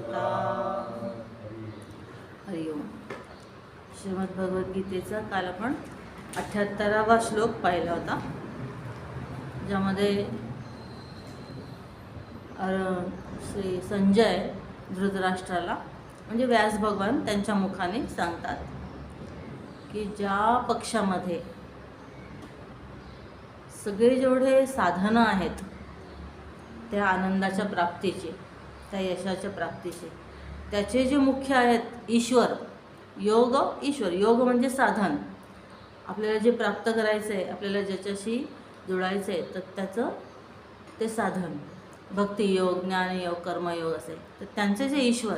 हरिओम हरि ओम. श्रीमद्भगवद्गीतेचा काल आपण अठ्ठ्याहत्तरावा श्लोक पाहिला होता ज्यामध्ये श्री संजय धृतराष्ट्राला म्हणजे व्यास भगवान त्यांच्या मुखाने सांगतात की ज्या पक्षामध्ये सगळे जेवढे साधनं आहेत त्या आनंदाच्या प्राप्तीचे त्या यशाच्या प्राप्तीचे त्याचे जे मुख्य आहेत ईश्वर योग ईश्वर. योग म्हणजे साधन. आपल्याला जे प्राप्त करायचं आहे आपल्याला ज्याच्याशी जुळायचं आहे तर त्याचं ते साधन. भक्तियोग ज्ञानयोग कर्मयोग असे तर त्यांचे जे ईश्वर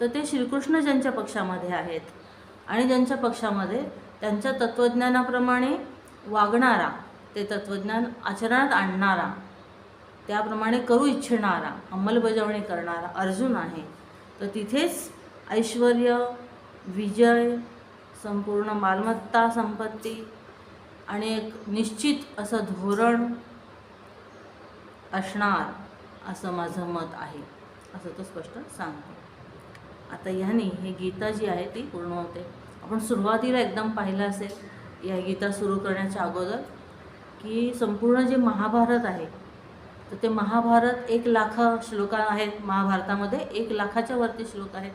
तर ते श्रीकृष्ण ज्यांच्या पक्षामध्ये आहेत आणि ज्यांच्या पक्षामध्ये त्यांच्या तत्त्वज्ञानाप्रमाणे वागणारा ते तत्त्वज्ञान आचरणात आणणारा त्याप्रमाणे करू इच्छिणारा अंमलबजावणी करणारा अर्जुन आहे. तर तिथेच ऐश्वर विजय संपूर्ण मालमत्ता संपत्ती आणि एक निश्चित असं धोरण असणार असं माझं मत आहे असं तो स्पष्ट सांगतो. आता ह्यानी हे गीता जी आहे ती पूर्ण होते. आपण सुरुवातीला एकदम पाहिलं असेल या गीता सुरू करण्याच्या अगोदर की संपूर्ण जे महाभारत आहे तर ते महाभारत एक लाख श्लोक आहेत महाभारतामध्ये एक लाखाच्या वरती श्लोक आहेत.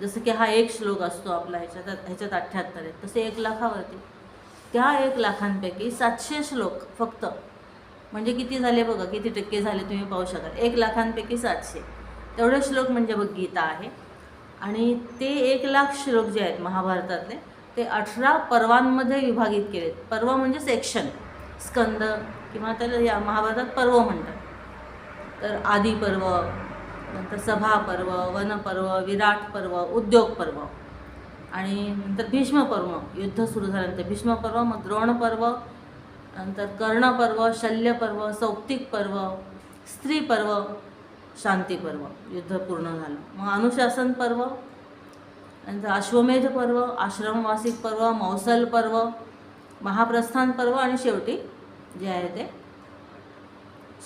जसं की हा एक श्लोक असतो आपला ह्याच्यात ह्याच्यात अठ्ठ्याहत्तर आहे तसे एक लाखावरती. त्या एक लाखांपैकी सातशे श्लोक फक्त म्हणजे किती झाले बघा किती टक्के झाले तुम्ही पाहू शकाल. एक लाखांपैकी सातशे. तेवढे श्लोक म्हणजे बघ गीता आहे. आणि ते एक लाख श्लोक जे आहेत महाभारतातले ते अठरा पर्वांमध्ये विभागित केलेत. पर्व म्हणजे सेक्शन. स्कंद किंवा त्याला या महाभारतात पर्व म्हणतात. तर आदी पर्व नंतर सभा पर्व वनपर्व विराट पर्व उद्योग पर्व. आणि नंतर भीष्मपर्व युद्ध सुरू झाल्यानंतर भीष्मपर्व मग द्रोणपर्व नंतर कर्णपर्व शल्यपर्व पर्व सौप्तिक पर्व स्त्री पर्व शांती पर्व युद्ध पूर्ण झालं. मग अनुशासन पर्व नंतर अश्वमेध पर्व आश्रमवासिक पर्व मौसल पर्व महाप्रस्थान पर्व आणि शेवटी जे आहे ते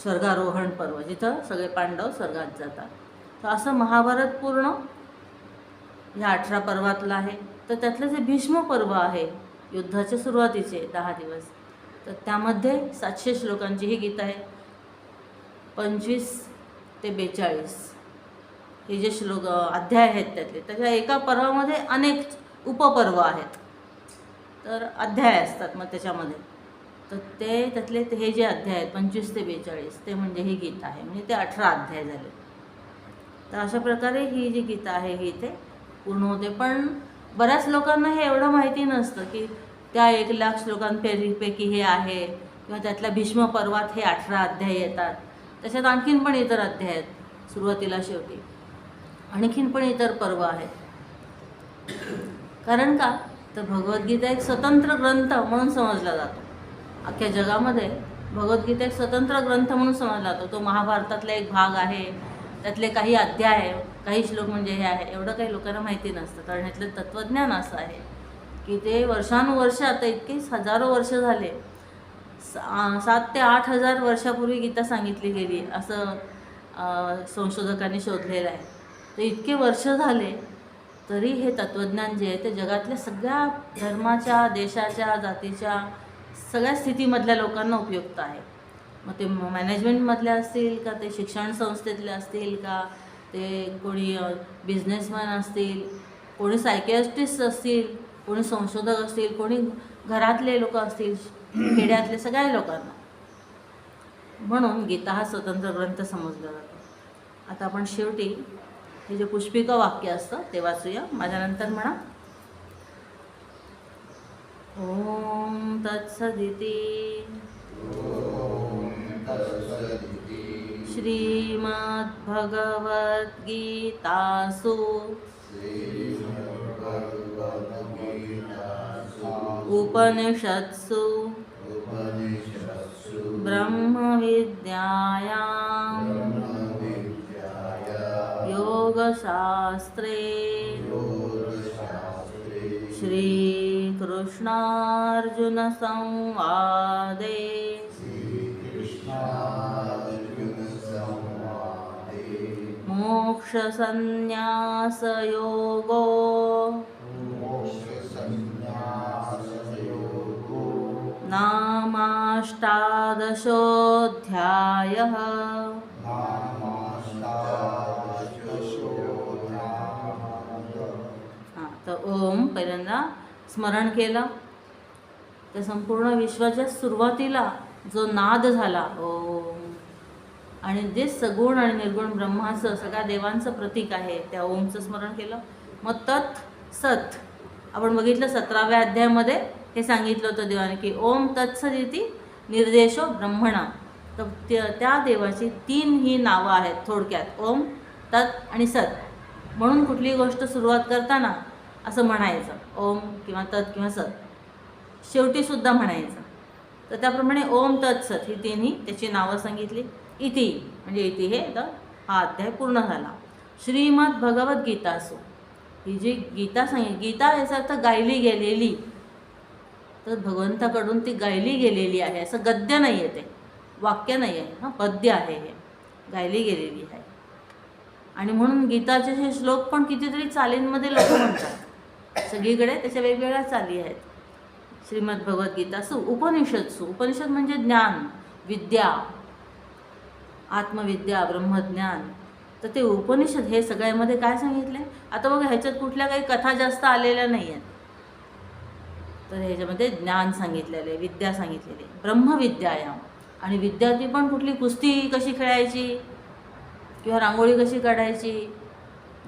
स्वर्गारोहण पर्व जिथं सगळे पांडव स्वर्गात जातात. तर असं महाभारत पूर्ण ह्या अठरा पर्वातलं आहे. तर त्यातलं जे भीष्म पर्व आहे युद्धाच्या सुरुवातीचे दहा दिवस तर त्यामध्ये सातशे श्लोकांची ही गीत आहे. पंचवीस ते बेचाळीस हे जे श्लोक अध्याय आहेत त्यातले त्याच्या एका पर्वामध्ये अनेक उपपर्व आहेत. तर अध्याय असतात मग त्याच्यामध्ये. तर ते त्यातले ते हे जे अध्याय आहेत पंचवीस ते बेचाळीस ते म्हणजे ही गीत आहे. म्हणजे ते अठरा अध्याय झाले. तर अशा प्रकारे ही जी गीता आहे ही इथे पूर्ण होते. पण बऱ्याच लोकांना हे एवढं माहिती नसतं की त्या एक लाख श्लोकांपैकी हे आहे किंवा त्यातल्या भीष्म पर्वात हे अठरा अध्याय येतात. त्याच्यात आणखीन पण इतर अध्याय आहेत सुरुवातीला शेवटी. आणखीन पण इतर पर्व आहेत. कारण का? तर भगवद्गीता एक स्वतंत्र ग्रंथ म्हणून समजला जातो. अख्ख्या जगामध्ये भगवद्गीता एक स्वतंत्र ग्रंथ म्हणून समजला जातो. तो महाभारतातला एक भाग आहे. त्यातले काही अध्याय काही श्लोक म्हणजे हे आहे. एवढं काही लोकांना माहिती नसतं. कारण ह्यातलं तत्त्वज्ञान असं आहे की ते वर्षानुवर्ष आता इतके हजारो वर्ष झाले. सा सात ते आठ हजार वर्षापूर्वी गीता सांगितली गेली. असं संशोधकांनी शोधलेलं आहे. तर इतके वर्ष झाले तरी हे तत्त्वज्ञान जे आहे ते जगातल्या सगळ्या धर्माच्या देशाच्या जातीच्या सगळ्या स्थितीमधल्या लोकांना उपयुक्त आहे. मग ते मॅनेजमेंटमधल्या असतील का ते शिक्षण संस्थेतले असतील का ते कोणी बिझनेसमॅन असतील कोणी सायकियाट्रिस्ट असतील कोणी संशोधक असतील कोणी घरातले लोक असतील खेड्यातले सगळ्या लोकांना. म्हणून गीता हा स्वतंत्र ग्रंथ समजला जातो. आता आपण शेवटी हे जे पुष्पिका वाक्य असतं ते वाचूया. माझ्यानंतर म्हणा. ओम तत्सदिती। श्रीमद्भगवद्गीतासु। उपनिषत्सु। ब्रह्मविद्यायां। योगशास्त्रे। श्रीकृष्णार्जुनसंवादे मोक्षसन्न्यासयोगो। नामाष्टादशोऽध्यायः। ओम पहिल्यांदा स्मरण केलं. तर संपूर्ण विश्वाच्या सुरुवातीला जो नाद झाला ओम आणि जे सगुण आणि निर्गुण ब्रह्माचं सगळ्या देवांचं प्रतीक आहे त्या ओमचं स्मरण केलं. मग तत् सत आपण बघितलं सतराव्या अध्यायामध्ये हे सांगितलं होतं देवाने की ओम तत्सदिती निर्देशो ब्रह्मणा. तर त्या- त्या देवाची तीन ही नावं आहेत थोडक्यात ओम तत् आणि सत. म्हणून कुठलीही गोष्ट सुरुवात करताना असं म्हणायचं. ओम किंवा तत् किंवा सत. शेवटीसुद्धा म्हणायचं. तर त्याप्रमाणे ओम तत्सत ही तिन्ही त्याची नावं सांगितली. इति म्हणजे इति हे तर हा अध्याय पूर्ण झाला. श्रीमद असो ही जी गीता सांगितली गीता याचा अर्थ गायली गेलेली. तर भगवंताकडून ती गायली गेलेली आहे. असं गद्य नाही आहे ते. वाक्य नाही आहे. हां पद्य आहे हे. गायली गेलेली आहे. आणि म्हणून गीताचे हे श्लोक पण कितीतरी चालींमध्ये लोक म्हणतात. सगळीकडे त्याच्या वेगवेगळ्या चाली आहेत. श्रीमद उपनिषद सु. उपनिषद म्हणजे ज्ञान विद्या आत्मविद्या ब्रह्मज्ञान. तर ते उपनिषद हे सगळ्यामध्ये काय सांगितले? आता बघा ह्याच्यात कुठल्या काही कथा जास्त आलेल्या नाही आहेत तर ह्याच्यामध्ये ज्ञान सांगितलेलं आहे विद्या सांगितलेली आहे ब्रह्मविद्यायाम. आणि विद्यार्थी पण कुठली कुस्ती कशी खेळायची? किंवा रांगोळी कशी काढायची?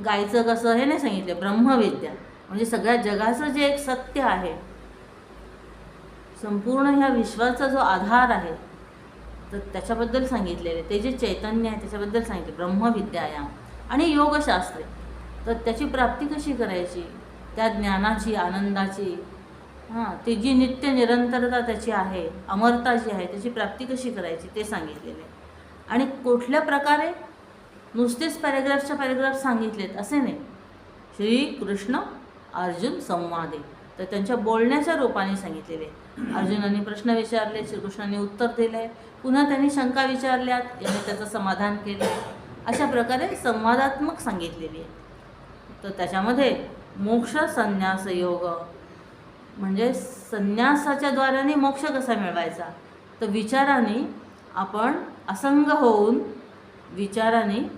गायचं कसं? हे नाही सांगितलं. ब्रह्मविद्या. म्हणजे सगळ्या जगाचं जे एक सत्य आहे संपूर्ण ह्या विश्वाचा जो आधार आहे तर त्याच्याबद्दल सांगितलेले. ते जे चैतन्य आहे त्याच्याबद्दल सांगितले. ब्रह्मविद्यायाम आणि योगशास्त्रे. तर त्याची प्राप्ती कशी करायची? त्या ज्ञानाची आनंदाची. हां ती जी नित्य निरंतरता त्याची आहे अमरता जी आहे त्याची प्राप्ती कशी करायची ते सांगितलेले. आहे. आणि कुठल्या प्रकारे? नुसतेच पॅरेग्राफच्या पॅरेग्राफ सांगितलेत असे नाही. श्रीकृष्ण अर्जुन संवादे. तर त्यांच्या बोलण्याच्या रूपाने सांगितलेले. अर्जुनाने प्रश्न विचारले श्रीकृष्णाने उत्तर दिले. पुन्हा त्यांनी शंका विचारल्यात याने त्याचं समाधान केलं. अशा प्रकारे संवादात्मक सांगितलेली आहे. तर त्याच्यामध्ये मोक्ष संन्यास योग म्हणजे संन्यासाच्या द्वाराने मोक्ष कसा मिळवायचा? तर विचाराने आपण असंग होऊन विचाराने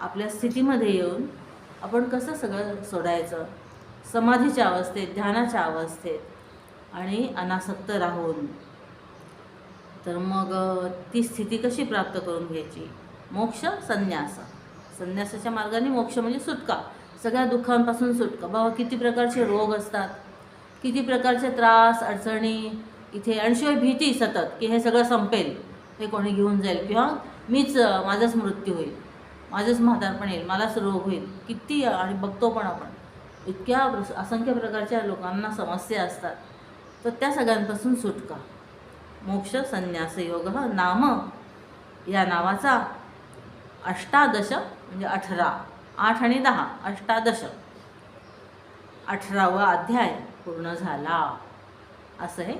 आपल्या स्थितीमध्ये येऊन आपण कसं सगळं सोडायचं? समाधीच्या अवस्थेत ध्यानाच्या अवस्थेत आणि अनासक्त राहून. तर मग ती स्थिती कशी प्राप्त करून घ्यायची? मोक्ष संन्यास. संन्यासाच्या मार्गाने मोक्ष म्हणजे सुटका. सगळ्या दुःखांपासून सुटका. बाबा किती प्रकारचे रोग असतात. किती प्रकारचे त्रास अडचणी. इथे आणि शिवाय भीती सतत की हे सगळं संपेल. हे कोणी घेऊन जाईल. किंवा मीच माझाच मृत्यू होईल. माझंच म्हातारपण येईल. मलाच रोग होईल. किती आणि बघतो पण आपण. इतक्या असंख्य प्रकारच्या लोकांना समस्या असतात. तर त्या सगळ्यांपासून सुटका. मोक्ष संन्यास योग नाम. या नावाचा अष्टादश म्हणजे अठरा आठ आणि दहा अष्टादश. अठरावा अध्याय पूर्ण झाला. असं हे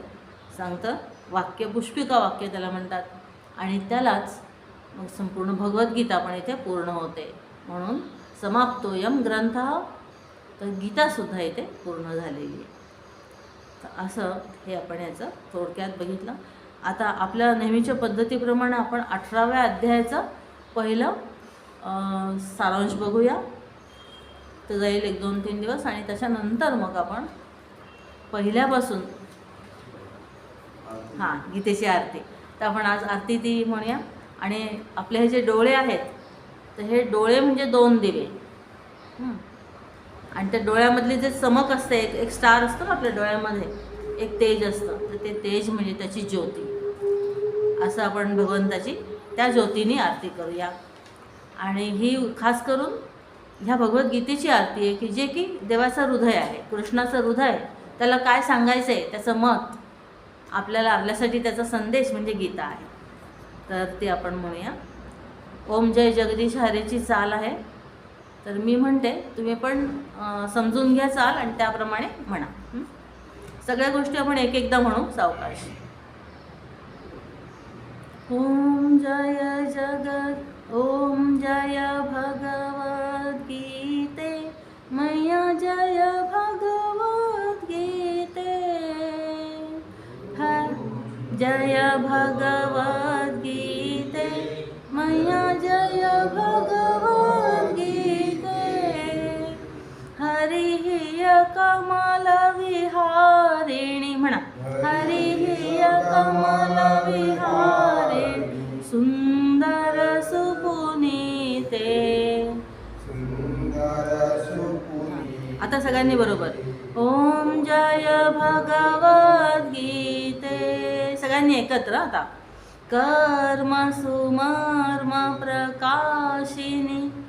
सांगतं वाक्य पुष्पिका वाक्य त्याला म्हणतात. आणि त्यालाच मग संपूर्ण भगवद्गीता पण इथे पूर्ण होते. म्हणून समाप्तोयम ग्रंथ तर गीतासुद्धा इथे पूर्ण झालेली आहे. तर असं हे आपण याचं थोडक्यात बघितलं. आता आपल्या नेहमीच्या पद्धतीप्रमाणे आपण अठराव्या अध्यायाचं पहिलं सारांश बघूया. तर जाईल एक दोन तीन दिवस आणि त्याच्यानंतर मग आपण पहिल्यापासून हां गीतेची आरती. तर आपण आज आरती ती म्हणूया. आणि आपले हे जे डोळे आहेत तर हे डोळे म्हणजे दोन दिवे. आणि त्या डोळ्यामधली जे चमक असते एक एक स्टार असतो ना आपल्या डोळ्यामध्ये एक तेज असतं. तर ते तेज म्हणजे त्याची ज्योती. असं आपण भगवंताची त्या ज्योतीने आरती करूया. आणि ही खास करून ह्या भगवद्गीतेची आरती आहे की जे की देवाचं हृदय आहे कृष्णाचं हृदय त्याला काय सांगायचं आहे त्याचं मत आपल्याला आपल्यासाठी त्याचा संदेश म्हणजे गीता आहे. तर ते आपण म्हणूया. ओम जय जगदीश हरेची चाल आहे. तर मी म्हणते तुम्ही पण समजून घ्या चाल आणि त्याप्रमाणे म्हणा. सगळ्या गोष्टी आपण एक एकदा म्हणू सावकाश. ओम जय जगत ओम जय गीते मैया जय भगवद्गीते ह जय गीते मैया जय भगवद्गीते हरिः कमलविहारिणि म्हणा. हरी हिय कमल विहारिणी. सुंदर सुपुनीते. आता सगळ्यांनी बरोबर. ओम जय भगवद्गीते सगळ्यांनी एकत्र आता. कर्म सुमर्म प्रकाशिनी.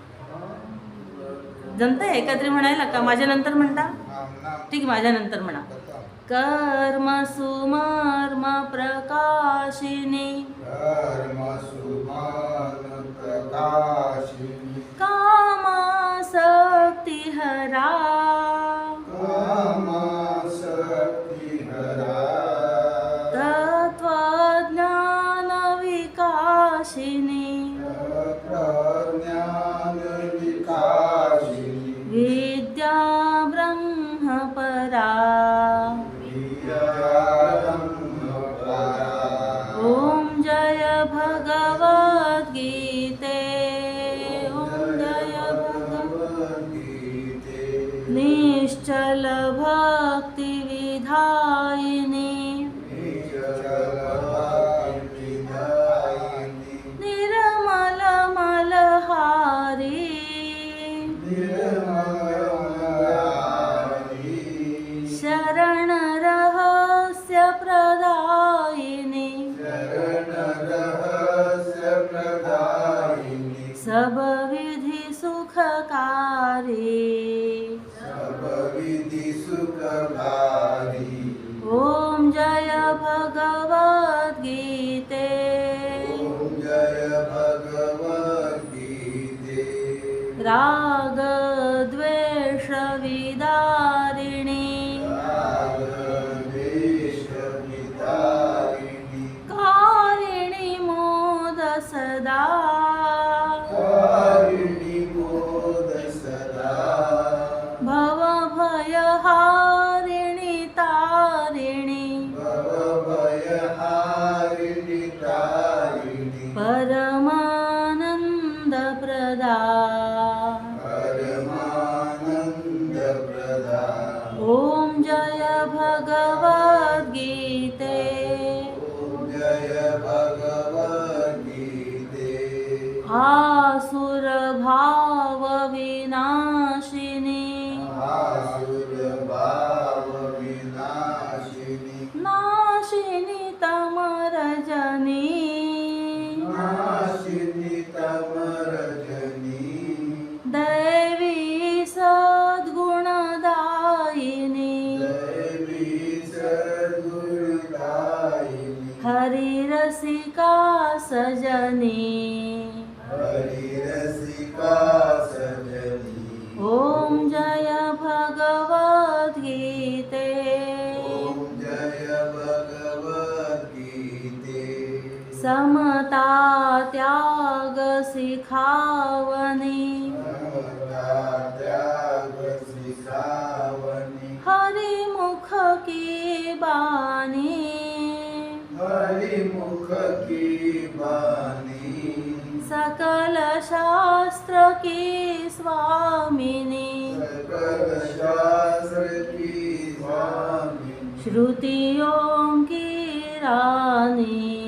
जमतंय? एकत्र म्हणायला का? माझ्या नंतर म्हणता ठीक आहे माझ्या नंतर म्हणा कर्म सुमर्म प्रकाशिनी. निश्चल भक्तिविधायिनी निर्मल मलहारी शरण रहस्य प्रदायिनी सब विधि सुखकारी समता त्याग सिखावनी हरिमुख की बानी हरिमुख की बानी सकल शास्त्र की स्वामिनी. सकल शास्त्र की स्वामी श्रुतियों की रानी.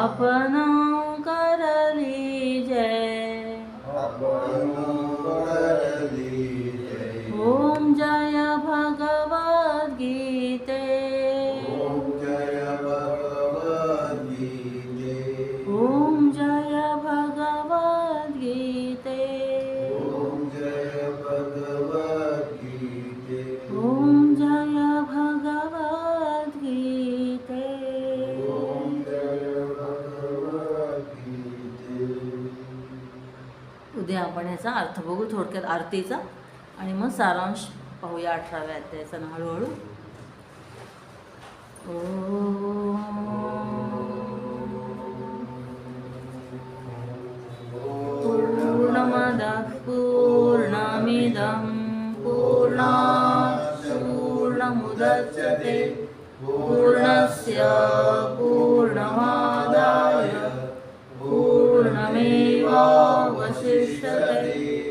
Papa. आपण ह्याचा अर्थ बघू थोडक्यात आरतीचा. आणि मग सारांश पाहूया अठराव्या अध्यायाचा. हळूहळू. पूर्णमद पूर्णमिदं पूर्ण पूर्णमुदच्यते पूर्णस्य पूर्णमादाय पूर्णमेवा वसिष्ठते